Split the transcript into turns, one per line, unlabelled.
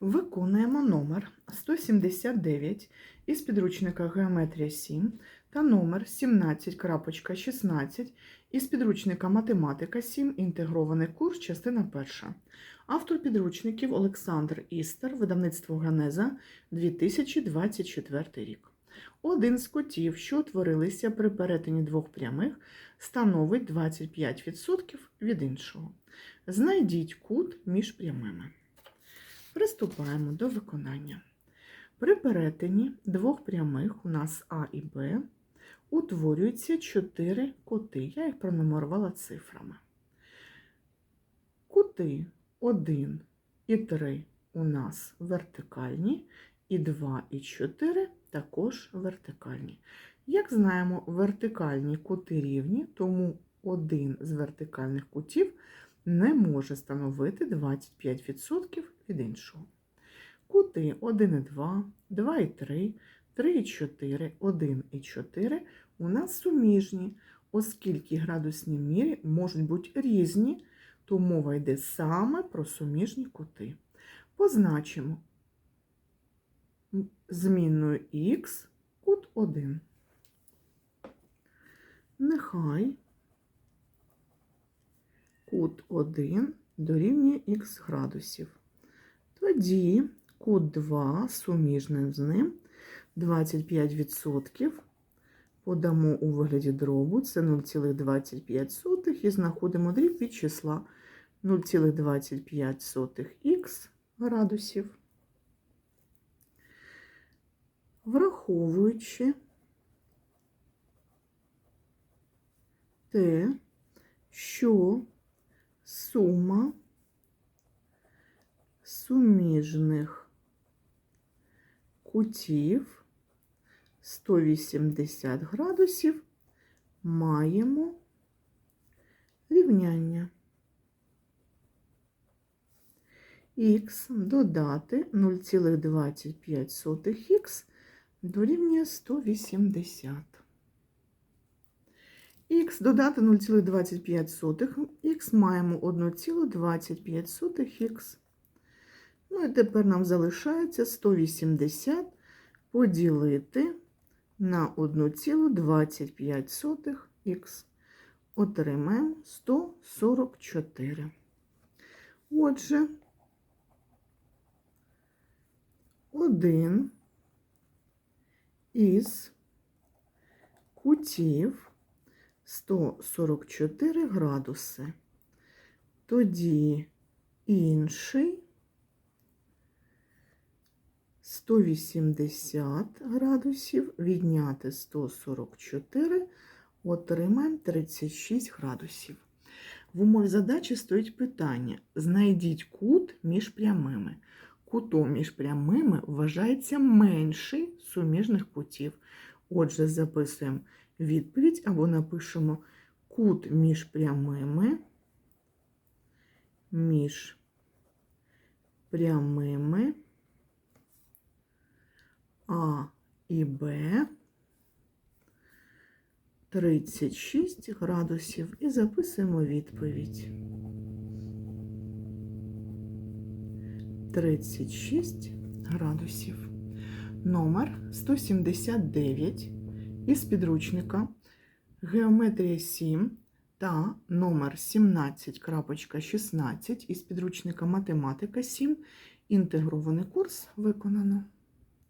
Виконуємо номер 179 із підручника Геометрія 7 та номер 17.16 із підручника Математика 7. Інтегрований курс, частина 1. Автор підручників Олександр Істер, видавництво Генеза 2024 рік. Один з кутів, що утворилися при перетині двох прямих, становить 25% від іншого. Знайдіть кут між прямими. Приступаємо до виконання. При перетині двох прямих у нас А і Б утворюються чотири кути. Я їх пронумерувала цифрами. Кути 1 і 3 у нас вертикальні, і 2 і 4 також вертикальні. Як знаємо, вертикальні кути рівні, тому один з вертикальних кутів не може становити 25% від іншого. Кути 1 і 2, 2 і 3, 3 і 4, 1 і 4 у нас суміжні, оскільки градусні міри можуть бути різні, то мова йде саме про суміжні кути. Позначимо змінною х кут 1. Нехай кут 1 дорівнює х градусів. Тоді кут 2 суміжним з ним 25% подамо у вигляді дробу, це 0,25 і знаходимо дріб від числа 0,25х градусів. Враховуючи те, що сума суміжних кутів 180 градусів маємо рівняння. Х додати 0,25х дорівнює 180. Х додати 0,25 х маємо 1,25 х. Ну і тепер нам залишається 180 поділити на 1,25 х. Отримаємо 144. Отже, один із кутів 144 градуси. Тоді інший 180 градусів, відняти 144, отримаємо 36 градусів. В умові задачі стоїть питання: знайдіть кут між прямими. Кутом між прямими вважається менший суміжних кутів. Отже, записуємо відповідь або напишемо кут між прямими, між прямими А і Б 36 градусів і записуємо відповідь. 36 градусів. Номер 179 із підручника Геометрія 7 та номер 17.16 із підручника Математика 7. Інтегрований курс виконано.